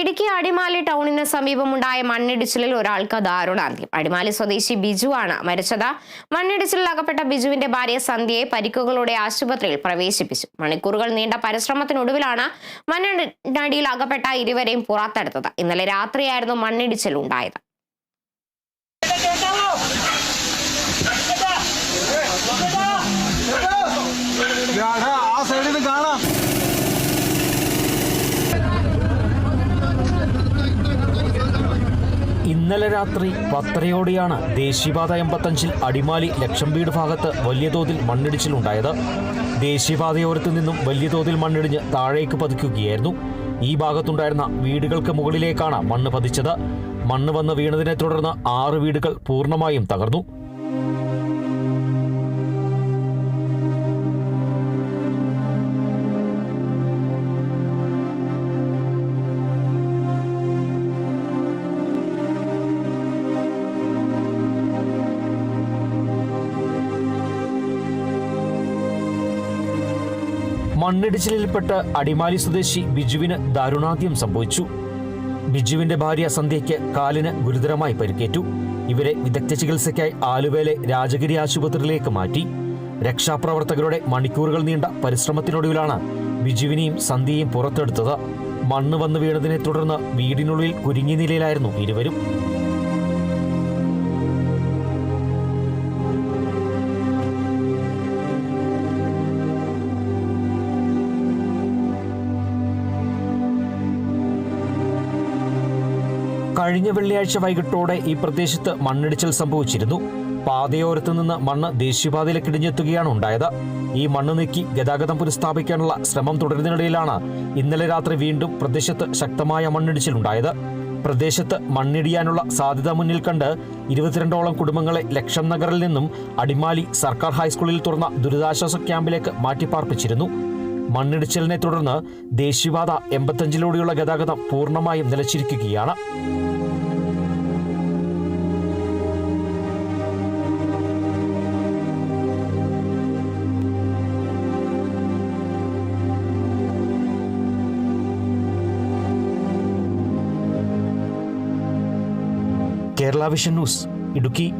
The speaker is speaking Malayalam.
ഇടുക്കി അടിമാലി ടൗണിന് സമീപമുണ്ടായ മണ്ണിടിച്ചിലിൽ ഒരാൾക്ക് ദാരുണാന്ത്യം. അടിമാലി സ്വദേശി ബിജു ആണ് മരിച്ചത്. മണ്ണിടിച്ചിലിൽ അകപ്പെട്ട ബിജുവിന്റെ ഭാര്യ സന്ധ്യയെ പരിക്കുകളോടെ ആശുപത്രിയിൽ പ്രവേശിപ്പിച്ചു. മണിക്കൂറുകൾ നീണ്ട പരിശ്രമത്തിനൊടുവിലാണ് മണ്ണിനടിയിൽ അകപ്പെട്ട ഇരുവരെയും പുറത്തെടുത്തത്. ഇന്നലെ രാത്രിയായിരുന്നു മണ്ണിടിച്ചിൽ ഉണ്ടായത് ഇന്നലെ രാത്രി പത്തരയോടെയാണ് ദേശീയപാത എൺപത്തഞ്ചിൽ അടിമാലി ലക്ഷം വീട് ഭാഗത്ത് വലിയ തോതിൽ മണ്ണിടിച്ചിലുണ്ടായത് ദേശീയപാതയോരത്തു നിന്നും വലിയ തോതിൽ മണ്ണിടിഞ്ഞ് താഴേക്ക് പതിക്കുകയായിരുന്നു. ഈ ഭാഗത്തുണ്ടായിരുന്ന വീടുകൾക്ക് മുകളിലേക്കാണ് മണ്ണ് പതിച്ചത്. മണ്ണ് വന്ന് വീണതിനെ തുടർന്ന് ആറ് വീടുകൾ പൂർണമായും തകർന്നു. മണ്ണിടിച്ചിലിൽപ്പെട്ട് അടിമാലി സ്വദേശി ബിജുവിന് ദാരുണാദ്യം സംഭവിച്ചു. ബിജുവിന്റെ ഭാര്യ സന്ധ്യയ്ക്ക് കാലിന് ഗുരുതരമായി പരിക്കേറ്റു. ഇവരെ വിദഗ്ധ ചികിത്സയ്ക്കായി ആലുവയിലെ രാജഗിരി ആശുപത്രിയിലേക്ക് മാറ്റി. രക്ഷാപ്രവർത്തകരുടെ മണിക്കൂറുകൾ നീണ്ട പരിശ്രമത്തിനൊടുവിലാണ് ബിജുവിനെയും സന്ധ്യയെയും പുറത്തെടുത്തത്. മണ്ണ് വന്നു വീണതിനെ തുടർന്ന് വീടിനുള്ളിൽ കുരുങ്ങിയ നിലയിലായിരുന്നു ഇരുവരും. കഴിഞ്ഞ വെള്ളിയാഴ്ച വൈകിട്ടോടെ ഈ പ്രദേശത്ത് മണ്ണിടിച്ചിൽ സംഭവിച്ചിരുന്നു. പാതയോരത്ത് നിന്ന് മണ്ണ് ദേശീയപാതയിലേക്ക് ഇടിഞ്ഞെത്തുകയാണ് ഉണ്ടായത്. ഈ മണ്ണ് നീക്കി ഗതാഗതം പുനഃസ്ഥാപിക്കാനുള്ള ശ്രമം തുടരുന്നതിനിടയിലാണ് ഇന്നലെ രാത്രി വീണ്ടും പ്രദേശത്ത് ശക്തമായ മണ്ണിടിച്ചിലുണ്ടായത് പ്രദേശത്ത് മണ്ണിടിയാനുള്ള സാധ്യത മുന്നിൽ കണ്ട് ഇരുപത്തിരണ്ടോളം കുടുംബങ്ങളെ ലക്ഷം നഗറിൽ നിന്നും അടിമാലി സർക്കാർ ഹൈസ്കൂളിൽ തുറന്ന ദുരിതാശ്വാസ ക്യാമ്പിലേക്ക് മാറ്റിപ്പാർപ്പിച്ചിരുന്നു. മണ്ണിടിച്ചിലിനെ തുടർന്ന് ദേശീയപാത എൺപത്തഞ്ചിലൂടെയുള്ള ഗതാഗതം പൂർണമായും നിലച്ചിരിക്കുകയാണ്. Kerala vision news Idukki.